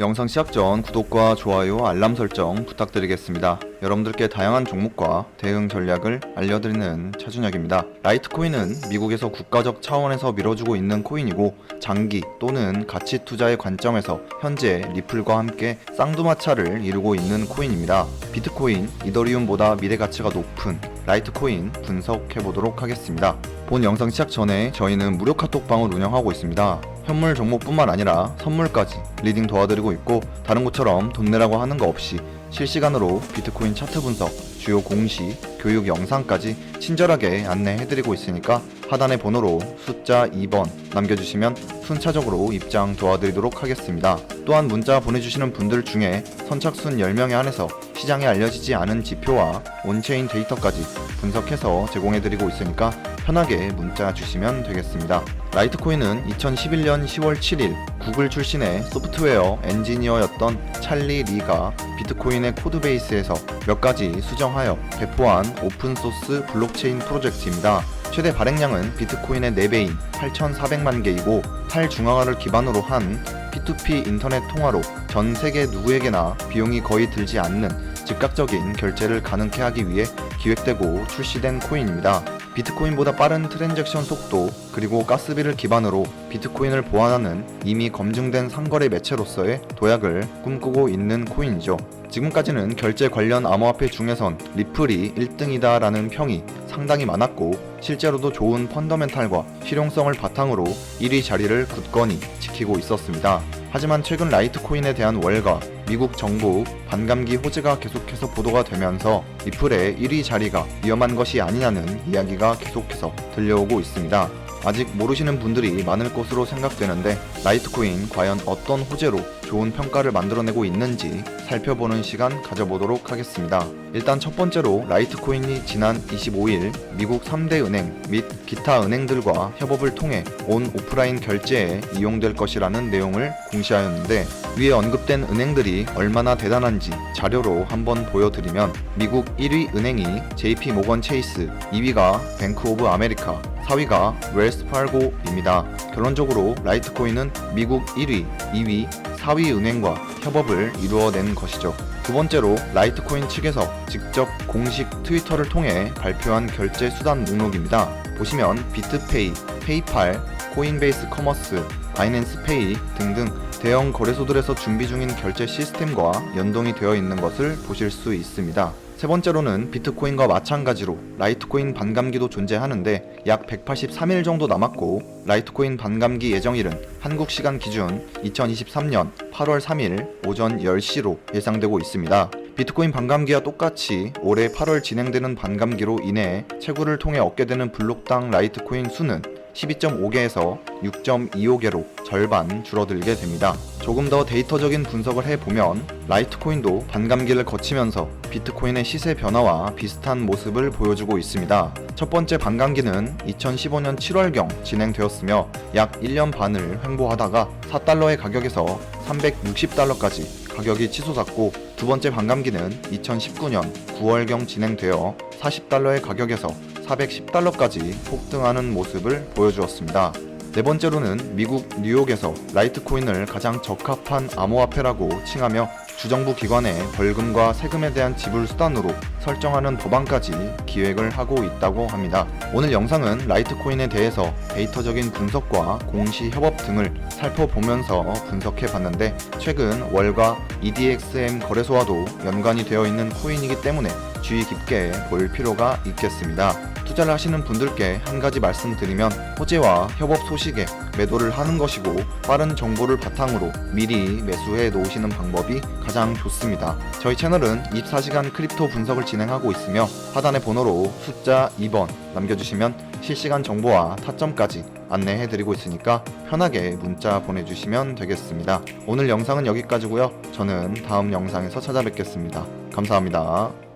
영상 시작 전 구독과 좋아요, 알람 설정 부탁드리겠습니다. 여러분들께 다양한 종목과 대응 전략을 알려드리는 차준혁입니다. 라이트코인은 미국에서 국가적 차원에서 밀어주고 있는 코인이고 장기 또는 가치 투자의 관점에서 현재 리플과 함께 쌍두마차를 이루고 있는 코인입니다. 비트코인, 이더리움보다 미래 가치가 높은 라이트코인 분석해 보도록 하겠습니다. 본 영상 시작 전에 저희는 무료 카톡방을 운영하고 있습니다. 현물 종목뿐만 아니라 선물까지 리딩 도와드리고 있고 다른 곳처럼 돈 내라고 하는 거 없이 실시간으로 비트코인 차트 분석, 주요 공시, 교육 영상까지 친절하게 안내해드리고 있으니까 하단의 번호로 숫자 2번 남겨주시면 순차적으로 입장 도와드리도록 하겠습니다. 또한 문자 보내주시는 분들 중에 선착순 10명에 한해서 시장에 알려지지 않은 지표와 온체인 데이터까지 분석해서 제공해드리고 있으니까 편하게 문자 주시면 되겠습니다. 라이트코인은 2011년 10월 7일 구글 출신의 소프트웨어 엔지니어였던 찰리 리가 비트코인의 코드베이스에서 몇 가지 수정하여 배포한 오픈소스 블록체인 프로젝트입니다. 최대 발행량은 비트코인의 4배인 8,400만 개이고 탈중앙화를 기반으로 한 P2P 인터넷 통화로 전 세계 누구에게나 비용이 거의 들지 않는 즉각적인 결제를 가능케 하기 위해 기획되고 출시된 코인입니다. 비트코인보다 빠른 트랜잭션 속도 그리고 가스비를 기반으로 비트코인을 보완하는 이미 검증된 상거래 매체로서의 도약을 꿈꾸고 있는 코인이죠. 지금까지는 결제 관련 암호화폐 중에선 리플이 1등이다라는 평이 상당히 많았고 실제로도 좋은 펀더멘탈과 실용성을 바탕으로 1위 자리를 굳건히 지키고 있었습니다. 하지만 최근 라이트코인에 대한 월가, 미국 정부 반감기 호재가 계속해서 보도가 되면서 리플의 1위 자리가 위험한 것이 아니냐는 이야기가 계속해서 들려오고 있습니다. 아직 모르시는 분들이 많을 것으로 생각되는데 라이트코인 과연 어떤 호재로 좋은 평가를 만들어내고 있는지 살펴보는 시간 가져보도록 하겠습니다. 일단 첫 번째로 라이트코인이 지난 25일 미국 3대 은행 및 기타 은행들과 협업을 통해 온 오프라인 결제에 이용될 것이라는 내용을 공시하였는데 위에 언급된 은행들이 얼마나 대단한지 자료로 한번 보여드리면 미국 1위 은행이 JP 모건 체이스, 2위가 뱅크 오브 아메리카, 4위가 웰스파고입니다. 결론적으로 라이트코인은 미국 1위, 2위, 4위 은행과 협업을 이루어낸 것이죠. 두 번째로 라이트코인 측에서 직접 공식 트위터를 통해 발표한 결제 수단 목록입니다. 보시면 비트페이, 페이팔, 코인베이스 커머스, 바이낸스 페이 등등 대형 거래소들에서 준비 중인 결제 시스템과 연동이 되어 있는 것을 보실 수 있습니다. 세 번째로는 비트코인과 마찬가지로 라이트코인 반감기도 존재하는데 약 183일 정도 남았고 라이트코인 반감기 예정일은 한국 시간 기준 2023년 8월 3일 오전 10시로 예상되고 있습니다. 비트코인 반감기와 똑같이 올해 8월 진행되는 반감기로 인해 채굴을 통해 얻게 되는 블록당 라이트코인 수는 12.5개에서 6.25개로 절반 줄어들게 됩니다. 조금 더 데이터적인 분석을 해보면 라이트코인도 반감기를 거치면서 비트코인의 시세 변화와 비슷한 모습을 보여주고 있습니다. 첫 번째 반감기는 2015년 7월경 진행되었으며 약 1년 반을 횡보하다가 4달러의 가격에서 360달러까지 가격이 치솟았고 두 번째 반감기는 2019년 9월경 진행되어 40달러의 가격에서 410달러까지 폭등하는 모습을 보여주었습니다. 네 번째로는 미국 뉴욕에서 라이트코인을 가장 적합한 암호화폐라고 칭하며 주정부 기관의 벌금과 세금에 대한 지불 수단으로 설정하는 법안까지 기획을 하고 있다고 합니다. 오늘 영상은 라이트코인에 대해서 데이터적인 분석과 공시 협업 등을 살펴보면서 분석해 봤는데 최근 월가 EDXM 거래소와도 연관이 되어 있는 코인이기 때문에 주의 깊게 볼 필요가 있겠습니다. 투자를 하시는 분들께 한 가지 말씀드리면 호재와 협업 소식에 매도를 하는 것이고 빠른 정보를 바탕으로 미리 매수해 놓으시는 방법이 가장 좋습니다. 저희 채널은 24시간 크립토 분석을 진행하고 있으며 하단의 번호로 숫자 2번 남겨주시면 실시간 정보와 타점까지 안내해 드리고 있으니까 편하게 문자 보내주시면 되겠습니다. 오늘 영상은 여기까지고요. 저는 다음 영상에서 찾아뵙겠습니다. 감사합니다.